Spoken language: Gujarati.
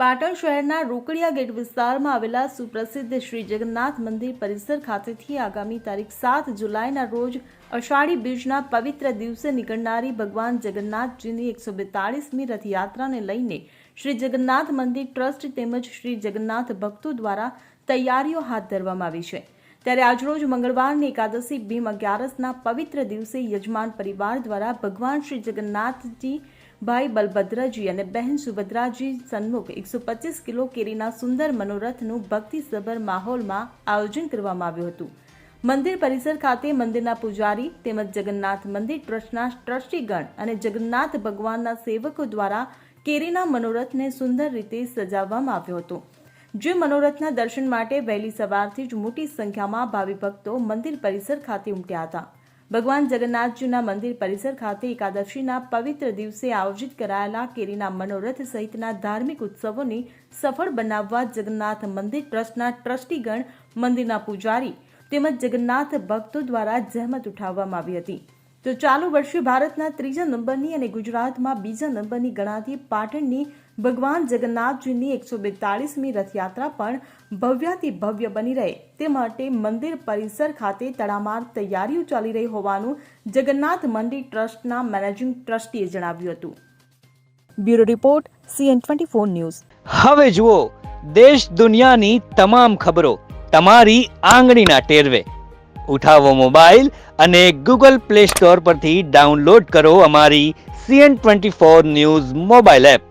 પાટણ શહેરના રોકડિયા ગેટ વિસ્તારમાં આવેલા સુપ્રસિદ્ધ શ્રી જગન્નાથ મંદિર પરિસર ખાતેથી આગામી તારીખ સાત જુલાઈના રોજ અષાઢી બીજના પવિત્ર દિવસે નીકળનારી ભગવાન જગન્નાથજીની એકસો બેતાળીસમી રથયાત્રાને લઈને શ્રી જગન્નાથ મંદિર ટ્રસ્ટ તેમજ શ્રી જગન્નાથ ભક્તો દ્વારા તૈયારીઓ હાથ ધરવામાં આવી છે. ત્યારે આજરોજ મંગળવારની એકાદશી ભીમ અગિયારસના પવિત્ર દિવસે યજમાન પરિવાર દ્વારા ભગવાન શ્રી જગન્નાથજી ભાઈ બલભદ્રજી અને બહેન સુભદ્રાજી સન્મુખ એકસો પચીસ કિલો કેરીના સુંદર મનોરથનું ભક્તિસભર માહોલમાં આયોજન કરવામાં આવ્યું હતું. મંદિર પરિસર ખાતે મંદિરના પૂજારી તેમજ જગન્નાથ મંદિર ટ્રસ્ટના ટ્રસ્ટીગણ અને જગન્નાથ ભગવાનના સેવકો દ્વારા કેરીના મનોરથને સુંદર રીતે સજાવવામાં આવ્યો હતો. જે મનોરથના દર્શન માટે વહેલી સવારથી જ મોટી સંખ્યામાં ભાવિ ભક્તો મંદિર પરિસર ખાતે ઉમટ્યા હતા. ભગવાન જગન્નાથજીના મંદિર પરિસર ખાતે એકાદશીના પવિત્ર દિવસે આયોજિત કરાયેલા કેરીના મનોરથ સહિતના ધાર્મિક ઉત્સવોને સફળ બનાવવા જગન્નાથ મંદિર ટ્રસ્ટના ટ્રસ્ટીગણ, મંદિરના પૂજારી તેમજ જગન્નાથ ભક્તો દ્વારા જહેમત ઉઠાવવામાં આવી હતી. તો ચાલુ વર્ષે ભારતના ત્રીજા નંબરની અને ગુજરાતમાં બીજા નંબરની ગણાતી પાટણની ભગવાન જગન્નાથજીની એકસો બેતાળીસમી રથયાત્રા પણ ભવ્યાતિ ભવ્ય બની રહે. તે માટે મંદિર પરિસર ખાતે તડામાર તૈયારીઓ ચાલી રહી હોવાનું જગન્નાથ મંદિર ટ્રસ્ટના મેનેજિંગ ટ્રસ્ટીએ જણાવ્યું હતું. Bureau report, CN twenty four news. હવે જુઓ, દેશ દુનિયાની તમામ ખબરો તમારી આંગળીના ટેરવે. ઉઠાવો મોબાઈલ અને ગૂગલ પ્લે સ્ટોર પરથી ડાઉનલોડ કરો અમારી CN twenty four news mobile app.